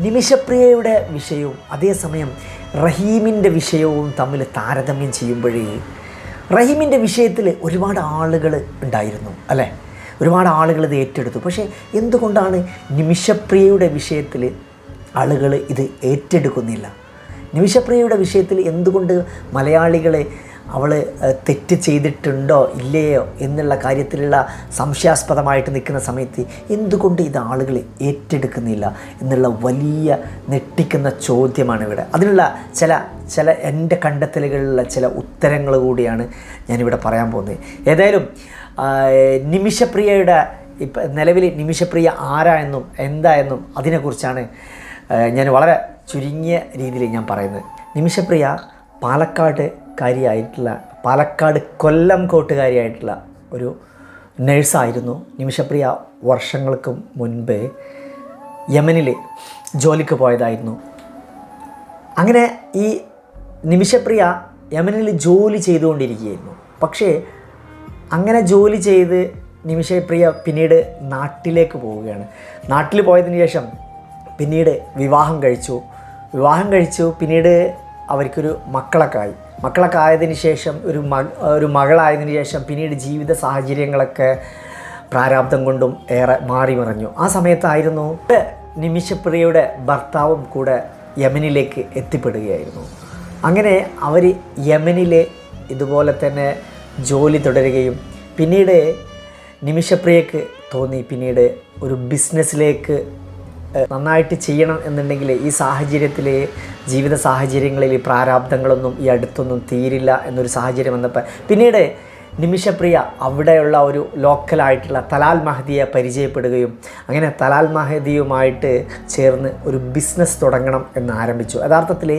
നിമിഷപ്രിയയുടെ വിഷയവും അതേസമയം റഹീമിന്റെ വിഷയവും തമ്മിൽ താരതമ്യം ചെയ്യുമ്പോഴേ റഹീമിന്റെ വിഷയത്തിൽ ഒരുപാട് ആളുകൾ ഉണ്ടായിരുന്നു അല്ലേ? ഒരുപാട് ആളുകൾ ഇത് ഏറ്റെടുത്തു. പക്ഷേ എന്തുകൊണ്ടാണ് നിമിഷപ്രിയയുടെ വിഷയത്തിൽ ആളുകൾ ഇത് ഏറ്റെടുക്കുന്നില്ല? നിമിഷപ്രിയയുടെ വിഷയത്തിൽ എന്തുകൊണ്ട് മലയാളികളെ അവൾ തെറ്റ് ചെയ്തിട്ടുണ്ടോ ഇല്ലയോ എന്നുള്ള കാര്യത്തിലുള്ള സംശയാസ്പദമായിട്ട് നിൽക്കുന്ന സമയത്ത് എന്തുകൊണ്ട് ഇത് ആളുകൾ ഏറ്റെടുക്കുന്നില്ല എന്നുള്ള വലിയ ഞെട്ടിക്കുന്ന ചോദ്യമാണ് ഇവിടെ അതിനുള്ള ചില ചില എന്റെ കണ്ടെത്തലുകളിലുള്ള ചില ഉത്തരങ്ങൾ കൂടിയാണ് ഞാനിവിടെ പറയാൻ പോകുന്നത്. ഏതായാലും നിമിഷപ്രിയയുടെ ഇപ്പം നിലവിൽ നിമിഷപ്രിയ ആരാ എന്നും എന്താ എന്നും അതിനെക്കുറിച്ചാണ് ഞാൻ വളരെ ചുരുങ്ങിയ രീതിയിൽ ഞാൻ പറയുന്നത്. നിമിഷപ്രിയ പാലക്കാട് കാരിയായിട്ടുള്ള പാലക്കാട് കൊല്ലം കോട്ടുകാരിയായിട്ടുള്ള ഒരു നഴ്സായിരുന്നു നിമിഷപ്രിയ വർഷങ്ങൾക്ക് മുൻപ് യമനിൽ ജോലിക്ക് പോയതായിരുന്നു. അങ്ങനെ ഈ നിമിഷപ്രിയ യമനിൽ ജോലി ചെയ്തുകൊണ്ടിരിക്കുകയായിരുന്നു. പക്ഷേ അങ്ങനെ ജോലി ചെയ്ത് നിമിഷപ്രിയ പിന്നീട് നാട്ടിലേക്ക് പോവുകയാണ്. നാട്ടിൽ പോയതിന് ശേഷം പിന്നീട് വിവാഹം കഴിച്ചു. വിവാഹം കഴിച്ചു പിന്നീട് അവർക്കൊരു മക്കളൊക്കെ ആയി മക്കളൊക്കെ ആയതിനു ശേഷം ഒരു മ ഒരു മകളായതിനു ശേഷം പിന്നീട് ജീവിത സാഹചര്യങ്ങളൊക്കെ പ്രാരാബ്ദം കൊണ്ടും ഏറെ മാറി മറിഞ്ഞു. ആ സമയത്തായിരുന്നു നിമിഷപ്രിയയുടെ ഭർത്താവും കൂടെ യമനിലേക്ക് എത്തിപ്പെടുകയായിരുന്നു. അങ്ങനെ അവർ യമനിലെ ഇതുപോലെ തന്നെ ജോലി തുടരുകയും പിന്നീട് നിമിഷപ്രിയക്ക് തോന്നി. പിന്നീട് ഒരു ബിസിനസ്സിലേക്ക് നന്നായിട്ട് ചെയ്യണം എന്നുണ്ടെങ്കിൽ ഈ സാഹചര്യത്തിൽ ജീവിത സാഹചര്യങ്ങളിൽ പ്രാരാബ്ദങ്ങളൊന്നും ഈ അടുത്തൊന്നും തീരില്ല എന്നൊരു സാഹചര്യം വന്നപ്പോൾ പിന്നീട് നിമിഷപ്രിയ അവിടെയുള്ള ഒരു ലോക്കലായിട്ടുള്ള തലാൽ മഹദിയെ പരിചയപ്പെടുകയും അങ്ങനെ തലാൽ മഹദിയുമായിട്ട് ചേർന്ന് ഒരു ബിസിനസ് തുടങ്ങണം എന്ന് ആരംഭിച്ചു. യഥാർത്ഥത്തിൽ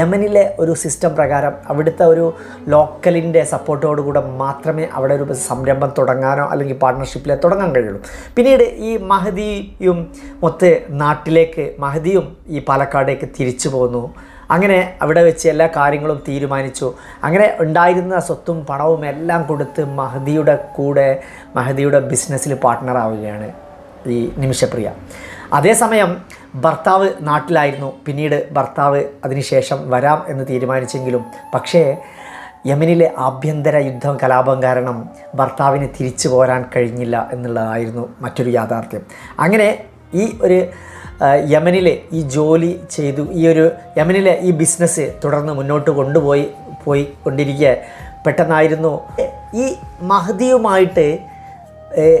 യമനിലെ ഒരു സിസ്റ്റം പ്രകാരം അവിടുത്തെ ഒരു ലോക്കലിന്റെ സപ്പോർട്ടോടുകൂടെ മാത്രമേ അവിടെ ഒരു സംരംഭം തുടങ്ങാനോ അല്ലെങ്കിൽ പാർട്ട്ണർഷിപ്പിലെ തുടങ്ങാൻ കഴിയുള്ളൂ. പിന്നീട് ഈ മഹദിയും മൊത്ത് നാട്ടിലേക്ക് മഹദിയും ഈ പാലക്കാടേക്ക് തിരിച്ചു പോന്നു. അങ്ങനെ അവിടെ വെച്ച് എല്ലാ കാര്യങ്ങളും തീരുമാനിച്ചു. അങ്ങനെ ഉണ്ടായിരുന്ന സ്വത്തും പണവും എല്ലാം കൊടുത്ത് മഹദിയുടെ കൂടെ മഹദിയുടെ ബിസിനസ്സിൽ പാർട്ട്ണറാവുകയാണ് ഈ നിമിഷപ്രിയ. അതേസമയം ഭർത്താവ് നാട്ടിലായിരുന്നു. പിന്നീട് ഭർത്താവ് അതിനുശേഷം വരാം എന്ന് തീരുമാനിച്ചെങ്കിലും പക്ഷേ യമനിലെ ആഭ്യന്തര യുദ്ധം കലാപം കാരണം ഭർത്താവിന് തിരിച്ചു പോരാൻ കഴിഞ്ഞില്ല എന്നുള്ളതായിരുന്നു മറ്റൊരു യാഥാർത്ഥ്യം. അങ്ങനെ ഈ ഒരു യമനിലെ ഈ ജോലി ചെയ്തു ഈ ഒരു യമനിലെ ഈ ബിസിനസ് തുടർന്ന് മുന്നോട്ട് കൊണ്ടുപോയി പോയി കൊണ്ടിരിക്കുക പെട്ടെന്നായിരുന്നു. ഈ മഹദിയുമായിട്ട്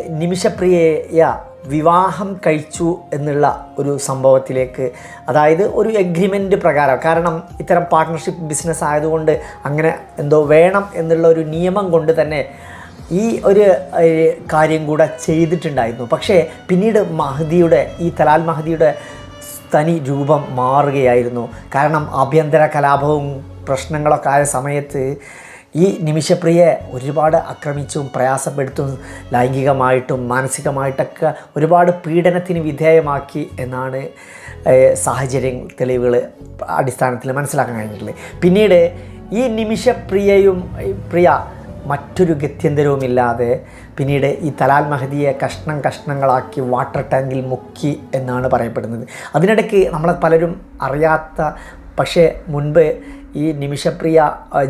നിമിഷപ്രിയയ വിവാഹം കഴിച്ചു എന്നുള്ള ഒരു സംഭവത്തിലേക്ക് അതായത് ഒരു എഗ്രിമെന്റ് പ്രകാരം കാരണം ഇത്തരം പാർട്ട്ണർഷിപ്പ് ബിസിനസ് ആയതുകൊണ്ട് അങ്ങനെ എന്തോ വേണം എന്നുള്ള ഒരു നിയമം കൊണ്ട് തന്നെ ഈ ഒരു കാര്യം കൂടെ ചെയ്തിട്ടുണ്ടായിരുന്നു. പക്ഷേ പിന്നീട് മഹദിയുടെ ഈ തലാൽ മഹദിയുടെ തനി രൂപം മാറുകയായിരുന്നു. കാരണം ആഭ്യന്തര കലാപവും പ്രശ്നങ്ങളൊക്കെ ആയ സമയത്ത് ഈ നിമിഷപ്രിയെ ഒരുപാട് ആക്രമിച്ചും പ്രയാസപ്പെടുത്തും ലൈംഗികമായിട്ടും മാനസികമായിട്ടൊക്കെ ഒരുപാട് പീഡനത്തിന് വിധേയമാക്കി എന്നാണ് സാഹചര്യം തെളിവുകൾ അടിസ്ഥാനത്തിൽ മനസ്സിലാക്കാൻ കഴിഞ്ഞിട്ടുള്ളത്. പിന്നീട് ഈ നിമിഷപ്രിയയും പ്രിയ മറ്റൊരു ഗത്യന്തരവുമില്ലാതെ പിന്നീട് ഈ തലാൽ മഹദിയെ കഷ്ണം കഷ്ണങ്ങളാക്കി വാട്ടർ ടാങ്കിൽ മുക്കി എന്നാണ് പറയപ്പെടുന്നത്. അതിനിടയ്ക്ക് നമ്മളെ പലരും അറിയാത്ത പക്ഷേ മുൻപ് ഈ നിമിഷപ്രിയ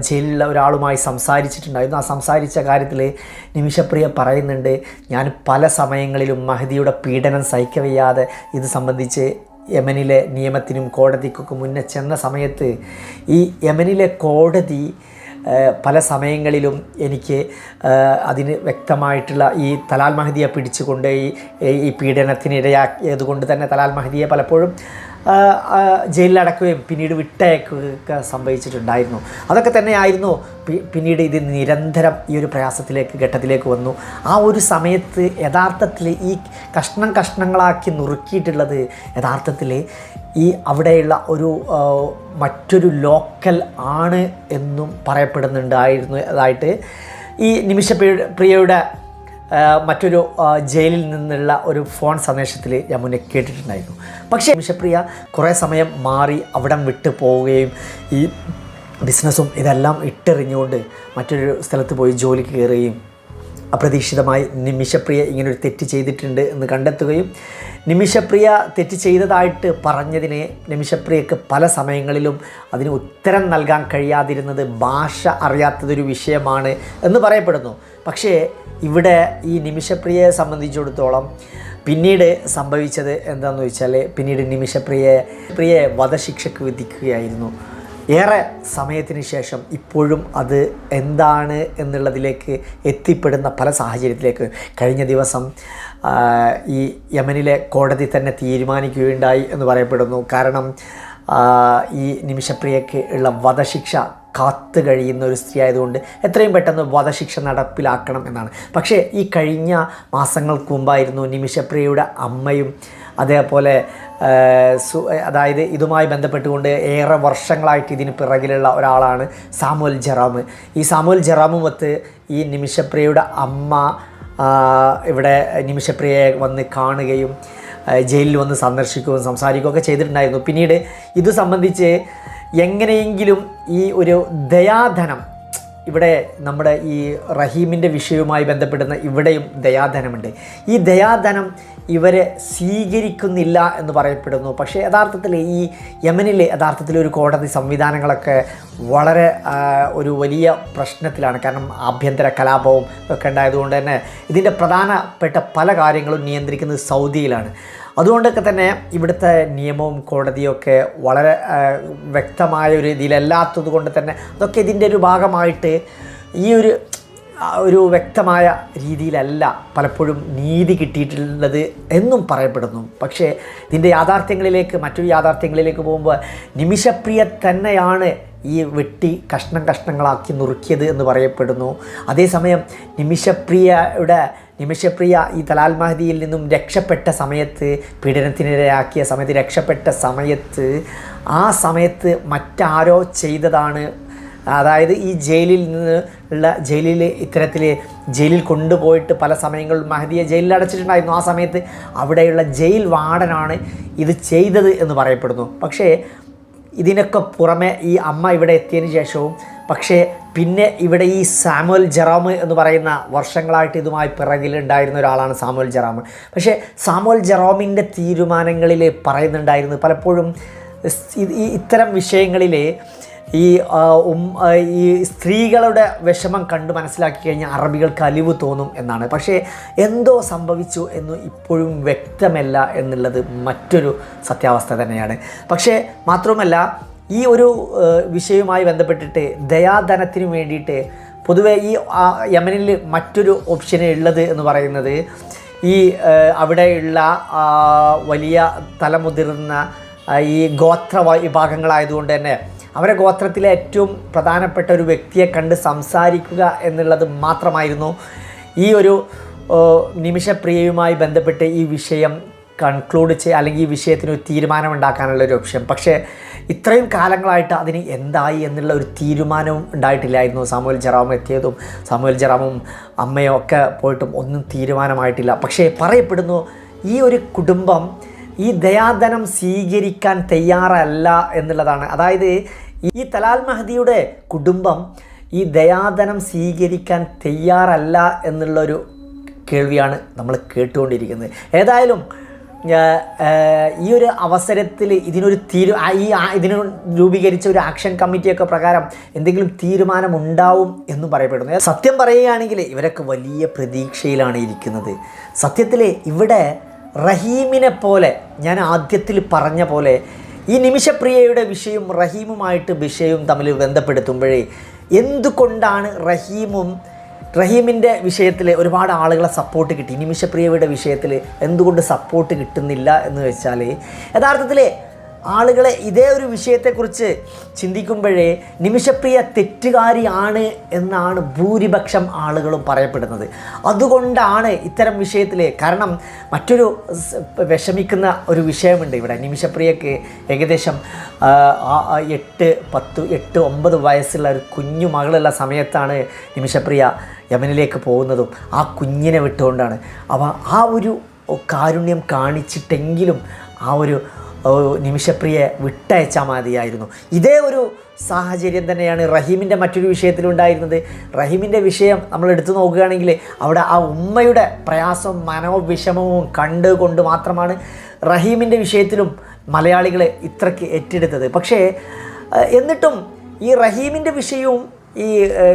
ജയിലിലുള്ള ഒരാളുമായി സംസാരിച്ചിട്ടുണ്ടായിരുന്നു. ആ സംസാരിച്ച കാര്യത്തിൽ നിമിഷപ്രിയ പറയുന്നുണ്ട് ഞാൻ പല സമയങ്ങളിലും മഹദിയുടെ പീഡനം സഹിക്കവയ്യാതെ ഇത് സംബന്ധിച്ച് യമനിലെ നിയമത്തിനും കോടതിക്കൊക്കെ മുന്നേ ചെന്ന സമയത്ത് ഈ യമനിലെ കോടതി പല സമയങ്ങളിലും എനിക്ക് അതിന് വ്യക്തമായിട്ടുള്ള ഈ തലാൽ മഹദിയെ പിടിച്ചുകൊണ്ട് ഈ ഈ പീഡനത്തിന് ഇരയാക്കിയത് കൊണ്ട് തന്നെ തലാൽ മഹദിയെ പലപ്പോഴും ജയിലിലടക്കുകയും പിന്നീട് വിട്ടയക്കുകയൊക്കെ സംഭവിച്ചിട്ടുണ്ടായിരുന്നു. അതൊക്കെ തന്നെയായിരുന്നു പിന്നീട് ഇത് നിരന്തരം ഈ ഒരു പ്രയാസത്തിലേക്ക് ഘട്ടത്തിലേക്ക് വന്നു. ആ ഒരു സമയത്ത് യഥാർത്ഥത്തിൽ ഈ കഷ്ണം കഷ്ണങ്ങളാക്കി നുറുക്കിയിട്ടുള്ളത് യഥാർത്ഥത്തിൽ ഈ അവിടെയുള്ള ഒരു മറ്റൊരു ലോക്കൽ ആണ് എന്നും പറയപ്പെടുന്നുണ്ടായിരുന്നു. അതായിട്ട് ഈ നിമിഷ പ്രിയയുടെ മറ്റൊരു ജയിലിൽ നിന്നുള്ള ഒരു ഫോൺ സന്ദേശത്തിൽ ഞാൻ മുന്നേ കേട്ടിട്ടുണ്ടായിരുന്നു. പക്ഷേ നിമിഷപ്രിയ കുറേ സമയം മാറി അവിടം വിട്ടു പോവുകയും ഈ ബിസിനസ്സും ഇതെല്ലാം ഇട്ടെറിഞ്ഞുകൊണ്ട് മറ്റൊരു സ്ഥലത്ത് പോയി ജോലിക്ക് കയറുകയും അപ്രതീക്ഷിതമായി നിമിഷപ്രിയ ഇങ്ങനൊരു തെറ്റ് ചെയ്തിട്ടുണ്ട് എന്ന് കണ്ടെത്തുകയും നിമിഷപ്രിയ തെറ്റ് ചെയ്തതായിട്ട് പറഞ്ഞതിനെ നിമിഷപ്രിയക്ക് പല സമയങ്ങളിലും അതിന് ഉത്തരം നൽകാൻ കഴിയാതിരുന്നത് ഭാഷ അറിയാത്തതൊരു വിഷയമാണ് എന്ന് പറയപ്പെടുന്നു. പക്ഷേ ഇവിടെ ഈ നിമിഷപ്രിയയെ സംബന്ധിച്ചിടത്തോളം പിന്നീട് സംഭവിച്ചത് എന്താണെന്ന് വെച്ചാൽ പിന്നീട് നിമിഷപ്രിയയെ പ്രിയെ വധശിക്ഷയ്ക്ക് വിധിക്കുകയായിരുന്നു. ഏറെ സമയത്തിന് ശേഷം ഇപ്പോഴും അത് എന്താണ് എന്നുള്ളതിലേക്ക് എത്തിപ്പെടുന്ന പല സാഹചര്യത്തിലേക്ക് കഴിഞ്ഞ ദിവസം ഈ യമനിലെ കോടതി തന്നെ തീരുമാനിക്കുകയുണ്ടായി എന്ന് പറയപ്പെടുന്നു. കാരണം ഈ നിമിഷപ്രിയയ്ക്ക് ഉള്ള വധശിക്ഷ കാത്തു കഴിയുന്ന ഒരു സ്ത്രീ ആയതുകൊണ്ട് എത്രയും പെട്ടെന്ന് വധശിക്ഷ നടപ്പിലാക്കണം എന്നാണ്. പക്ഷേ ഈ കഴിഞ്ഞ മാസങ്ങൾക്ക് മുമ്പായിരുന്നു നിമിഷപ്രിയയുടെ അമ്മയും അതേപോലെ അതായത് ഇതുമായി ബന്ധപ്പെട്ടുകൊണ്ട് ഏറെ വർഷങ്ങളായിട്ട് ഇതിന് പിറകിലുള്ള ഒരാളാണ് സാമുൽ ജറാമ് ഈ സാമുൽ ജറാമുമൊത്ത് ഈ നിമിഷപ്രിയയുടെ അമ്മ ഇവിടെ നിമിഷപ്രിയയെ വന്ന് കാണുകയും ജയിലിൽ വന്ന് സന്ദർശിക്കുകയും സംസാരിക്കുകയൊക്കെ ചെയ്തിട്ടുണ്ടായിരുന്നു. പിന്നീട് ഇത് സംബന്ധിച്ച് എങ്ങനെയെങ്കിലും ഈ ഒരു ദയാധനം ഇവിടെ നമ്മുടെ ഈ റഹീമിന്റെ വിഷയവുമായി ബന്ധപ്പെടുന്ന ഇവിടെയും ദയാധനമുണ്ട്. ഈ ദയാധനം ഇവരെ സ്വീകരിക്കുന്നില്ല എന്ന് പറയപ്പെടുന്നു. പക്ഷേ യഥാർത്ഥത്തിൽ ഈ യമനിലെ യഥാർത്ഥത്തിൽ ഒരു കോടതി സംവിധാനങ്ങളൊക്കെ വളരെ ഒരു വലിയ പ്രശ്നത്തിലാണ്. കാരണം ആഭ്യന്തര കലാപവും ഒക്കെ ഉണ്ടായതുകൊണ്ട് തന്നെ ഇതിന്റെ പ്രധാനപ്പെട്ട പല കാര്യങ്ങളും നിയന്ത്രിക്കുന്നത് സൗദിയിലാണ്. അതുകൊണ്ടൊക്കെ തന്നെ ഇവിടുത്തെ നിയമവും കോടതിയും ഒക്കെ വളരെ വ്യക്തമായ ഒരു ഇതിലല്ലാത്തത് കൊണ്ട് തന്നെ അതൊക്കെ ഇതിന്റെ ഒരു ഭാഗമായിട്ട് ഈ ഒരു ഒരു വ്യക്തമായ രീതിയിലല്ല പലപ്പോഴും നീതി കിട്ടിയിട്ടുള്ളത് എന്നും പറയപ്പെടുന്നു. പക്ഷേ ഇതിന്റെ യാഥാർത്ഥ്യങ്ങളിലേക്ക് മറ്റൊരു യാഥാർത്ഥ്യങ്ങളിലേക്ക് പോകുമ്പോൾ നിമിഷപ്രിയ തന്നെയാണ് ഈ വെട്ടി കഷ്ണം കഷ്ണങ്ങളാക്കി നുറുക്കിയത് എന്ന് പറയപ്പെടുന്നു. അതേസമയം നിമിഷപ്രിയയുടെ നിമിഷപ്രിയ ഈ തലാൽ മഹദിയിൽ നിന്നും രക്ഷപ്പെട്ട സമയത്ത് പീഡനത്തിനിരയാക്കിയ സമയത്ത് രക്ഷപ്പെട്ട സമയത്ത് ആ സമയത്ത് മറ്റാരോ ചെയ്തതാണ്. അതായത് ഈ ജയിലിൽ നിന്ന് ഉള്ള ജയിലിൽ ഇത്തരത്തിൽ ജയിലിൽ കൊണ്ടുപോയിട്ട് പല സമയങ്ങളിൽ മഹദിയെ ജയിലിൽ അടച്ചിട്ടുണ്ടായിരുന്നു. ആ സമയത്ത് അവിടെയുള്ള ജയിൽ വാർഡനാണ് ഇത് ചെയ്തത് എന്ന് പറയപ്പെടുന്നു. പക്ഷേ ഇതിനൊക്കെ പുറമെ ഈ അമ്മ ഇവിടെ എത്തിയതിന് ശേഷവും പക്ഷേ പിന്നെ ഇവിടെ ഈ സാമുവൽ ജറാമ് എന്ന് പറയുന്ന വർഷങ്ങളായിട്ട് ഇതുമായി പിറകിലുണ്ടായിരുന്ന ഒരാളാണ് സാമുവൽ ജറാമ് പക്ഷേ സാമുവൽ ജെറാമിന്റെ തീരുമാനങ്ങളിൽ പറയുന്നുണ്ടായിരുന്നു പലപ്പോഴും ഇത്തരം വിഷയങ്ങളിൽ ഈ ഈ സ്ത്രീകളുടെ വിഷമം കണ്ട് മനസ്സിലാക്കി കഴിഞ്ഞാൽ അറബികൾക്ക് അലിവ് തോന്നും എന്നാണ്. പക്ഷേ എന്തോ സംഭവിച്ചു എന്ന് ഇപ്പോഴും വ്യക്തമല്ല എന്നുള്ളത് മറ്റൊരു സത്യാവസ്ഥ തന്നെയാണ്. പക്ഷേ മാത്രമല്ല ഈ ഒരു വിഷയവുമായി ബന്ധപ്പെട്ടിട്ട് ദയാധനത്തിന് വേണ്ടിയിട്ട് പൊതുവേ ഈ യമനിൽ മറ്റൊരു ഓപ്ഷൻ ഉള്ളത് എന്ന് പറയുന്നത് ഈ അവിടെയുള്ള വലിയ തലമുതിർന്ന ഈ ഗോത്ര വിഭാഗങ്ങളായതുകൊണ്ട് തന്നെ അവരെ ഗോത്രത്തിലെ ഏറ്റവും പ്രധാനപ്പെട്ട ഒരു വ്യക്തിയെ കണ്ട് സംസാരിക്കുക എന്നുള്ളത് മാത്രമായിരുന്നു ഈ ഒരു നിമിഷപ്രിയയുമായി ബന്ധപ്പെട്ട് ഈ വിഷയം കൺക്ലൂഡ് ചെയ്യുക അല്ലെങ്കിൽ ഈ വിഷയത്തിന് ഒരു തീരുമാനമുണ്ടാക്കാനുള്ള ഒരു ഓപ്ഷൻ പക്ഷേ ഇത്രയും കാലങ്ങളായിട്ട് അതിന് എന്തായി എന്നുള്ള ഒരു തീരുമാനവും ഉണ്ടായിട്ടില്ലായിരുന്നു. സാമുവൽ ജറാമും എത്തിയതും സാമുവൽ ജറാമും അമ്മയും ഒക്കെ പോയിട്ടും ഒന്നും തീരുമാനമായിട്ടില്ല. പക്ഷേ പറയപ്പെടുന്നു ഈ ഒരു കുടുംബം ഈ ദയാധനം സ്വീകരിക്കാൻ തയ്യാറല്ല എന്നുള്ളതാണ്. അതായത് ഈ തലാൽ മഹദിയുടെ കുടുംബം ഈ ദയാധനം സ്വീകരിക്കാൻ തയ്യാറല്ല എന്നുള്ളൊരു കേൾവിയാണ് നമ്മൾ കേട്ടുകൊണ്ടിരിക്കുന്നത്. ഏതായാലും ഈ ഒരു അവസരത്തിൽ ഇതിനൊരു തീരു ഈ ഇതിന് രൂപീകരിച്ച ഒരു ആക്ഷൻ കമ്മിറ്റിയൊക്കെ പ്രകാരം എന്തെങ്കിലും തീരുമാനം ഉണ്ടാവും എന്ന് പറയപ്പെടുന്നു. സത്യം പറയുകയാണെങ്കിൽ ഇവരൊക്കെ വലിയ പ്രതീക്ഷയിലാണ് ഇരിക്കുന്നത്. സത്യത്തിൽ ഇവിടെ റഹീമിനെ പോലെ ഞാൻ ആദ്യത്തിൽ പറഞ്ഞ പോലെ ഈ നിമിഷപ്രിയയുടെ വിഷയം റഹീമുമായിട്ട് വിഷയവും തമ്മിൽ ബന്ധപ്പെടുത്തുമ്പോഴേ എന്തുകൊണ്ടാണ് റഹീമും റഹീമിന്റെ വിഷയത്തിൽ ഒരുപാട് ആളുകളെ സപ്പോർട്ട് കിട്ടി? നിമിഷപ്രിയയുടെ വിഷയത്തിൽ എന്തുകൊണ്ട് സപ്പോർട്ട് കിട്ടുന്നില്ല എന്ന് വെച്ചാൽ യഥാർത്ഥത്തിൽ ആളുകളെ ഇതേ ഒരു വിഷയത്തെക്കുറിച്ച് ചിന്തിക്കുമ്പോഴേ നിമിഷപ്രിയ തെറ്റുകാരിയാണ് എന്നാണ് ഭൂരിപക്ഷം ആളുകളും പറയപ്പെടുന്നത്. അതുകൊണ്ടാണ് ഇത്തരം വിഷയത്തിൽ കാരണം മറ്റൊരു വിഷമിക്കുന്ന ഒരു വിഷയമുണ്ട് ഇവിടെ. നിമിഷപ്രിയക്ക് ഏകദേശം എട്ട് പത്ത് എട്ട് ഒമ്പത് വയസ്സുള്ള ഒരു കുഞ്ഞു മകളുള്ള സമയത്താണ് നിമിഷപ്രിയ യമനിലേക്ക് പോകുന്നതും ആ കുഞ്ഞിനെ വിട്ടുകൊണ്ടാണ്. അവ ആ ഒരു കാരുണ്യം കാണിച്ചിട്ടെങ്കിലും ആ ഒരു നിമിഷപ്രിയെ വിട്ടയച്ചാൽ മതിയായിരുന്നു. ഇതേ ഒരു സാഹചര്യം തന്നെയാണ് റഹീമിന്റെ മറ്റൊരു വിഷയത്തിലുണ്ടായിരുന്നത് റഹീമിന്റെ വിഷയം നമ്മൾ എടുത്തു നോക്കുകയാണെങ്കിൽ അവിടെ ആ ഉമ്മയുടെ പ്രയാസവും മനോവിഷമവും കണ്ടുകൊണ്ട് മാത്രമാണ് റഹീമിന്റെ വിഷയത്തിലും മലയാളികളെ ഇത്രയ്ക്ക് ഏറ്റെടുത്തത്. പക്ഷേ എന്നിട്ടും ഈ റഹീമിന്റെ വിഷയവും ഈ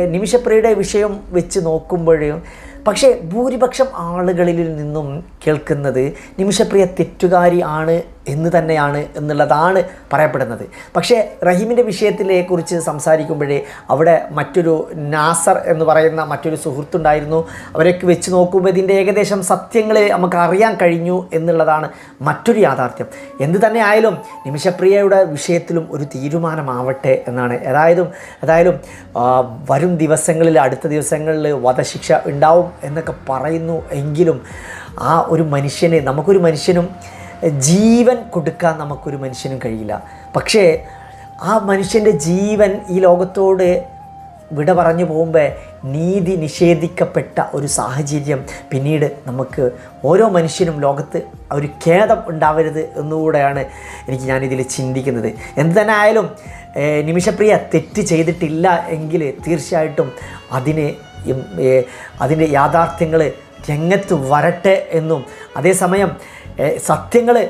നിമിഷപ്രിയയുടെ വിഷയം വെച്ച് നോക്കുമ്പോഴും പക്ഷേ ഭൂരിപക്ഷം ആളുകളിൽ നിന്നും കേൾക്കുന്നത് നിമിഷപ്രിയ തെറ്റുകാരി ആണ് എന്ന് തന്നെയാണ് എന്നുള്ളതാണ് പറയപ്പെടുന്നത്. പക്ഷേ റഹീമിന്റെ വിഷയത്തിലെ കുറിച്ച് സംസാരിക്കുമ്പോഴേ അവിടെ മറ്റൊരു നാസർ എന്ന് പറയുന്ന മറ്റൊരു സുഹൃത്തുണ്ടായിരുന്നു. അവരൊക്കെ വെച്ച് നോക്കുമ്പോൾ ഇതിന്റെ ഏകദേശം സത്യങ്ങളെ നമുക്ക് അറിയാൻ കഴിഞ്ഞു എന്നുള്ളതാണ് മറ്റൊരു യാഥാർത്ഥ്യം. എന്ത് തന്നെ ആയാലും നിമിഷപ്രിയയുടെ വിഷയത്തിലും ഒരു തീരുമാനമാവട്ടെ എന്നാണ്. ഏതായാലും ഏതായാലും വരും ദിവസങ്ങളിൽ അടുത്ത ദിവസങ്ങളിൽ വധശിക്ഷ ഉണ്ടാവും എന്നൊക്കെ പറയുന്നു എങ്കിലും ആ ഒരു മനുഷ്യനെ നമുക്കൊരു മനുഷ്യനും ജീവൻ കൊടുക്കാൻ നമുക്കൊരു മനുഷ്യനും കഴിയില്ല. പക്ഷേ ആ മനുഷ്യന്റെ ജീവൻ ഈ ലോകത്തോട് വിട പറഞ്ഞു പോകുമ്പോൾ നീതി നിഷേധിക്കപ്പെട്ട ഒരു സാഹചര്യം പിന്നീട് നമുക്ക് ഓരോ മനുഷ്യനും ലോകത്ത് ഒരു ഖേദം ഉണ്ടാവരുത് എന്നുകൂടെയാണ് എനിക്ക് ഞാനിതിൽ ചിന്തിക്കുന്നത്. എന്ത് തന്നെ ആയാലും നിമിഷപ്രിയ തെറ്റ് ചെയ്തിട്ടില്ല എങ്കിൽ തീർച്ചയായിട്ടും അതിന് അതിന്റെ യാഥാർത്ഥ്യങ്ങൾ രംഗത്ത് വരട്ടെ എന്നും. അതേസമയം സത്യങ്ങൾ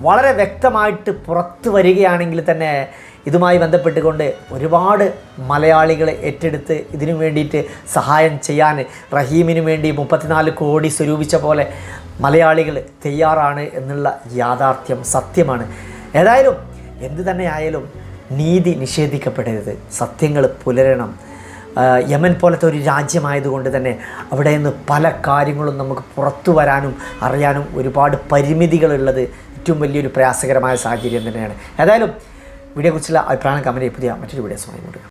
വളരെ വ്യക്തമായിട്ട് പുറത്ത് വരികയാണെങ്കിൽ തന്നെ ഇതുമായി ബന്ധപ്പെട്ടുകൊണ്ട് ഒരുപാട് മലയാളികളെ ഏറ്റെടുത്ത് ഇതിനു വേണ്ടിയിട്ട് സഹായം ചെയ്യാൻ റഹീമിന് വേണ്ടി മുപ്പത്തിനാല് കോടി സ്വരൂപിച്ച പോലെ മലയാളികൾ തയ്യാറാണ് എന്നുള്ള യാഥാർത്ഥ്യം സത്യമാണ്. ഏതായാലും എന്തു തന്നെ ആയാലും നീതി നിഷേധിക്കപ്പെടരുത്. സത്യങ്ങൾ പുലരണം. യമൻ പോലത്തെ ഒരു രാജ്യമായതുകൊണ്ട് തന്നെ അവിടെ നിന്ന് പല കാര്യങ്ങളും നമുക്ക് പുറത്തു വരാനും അറിയാനും ഒരുപാട് പരിമിതികളുള്ളത് ഏറ്റവും വലിയൊരു പ്രയാസകരമായ സാഹചര്യം തന്നെയാണ്. ഏതായാലും വീഡിയോയെക്കുറിച്ചുള്ള അഭിപ്രായം കമന്റ് പുതിയ മറ്റൊരു വീഡിയോസുമായി കൊണ്ടുവരാം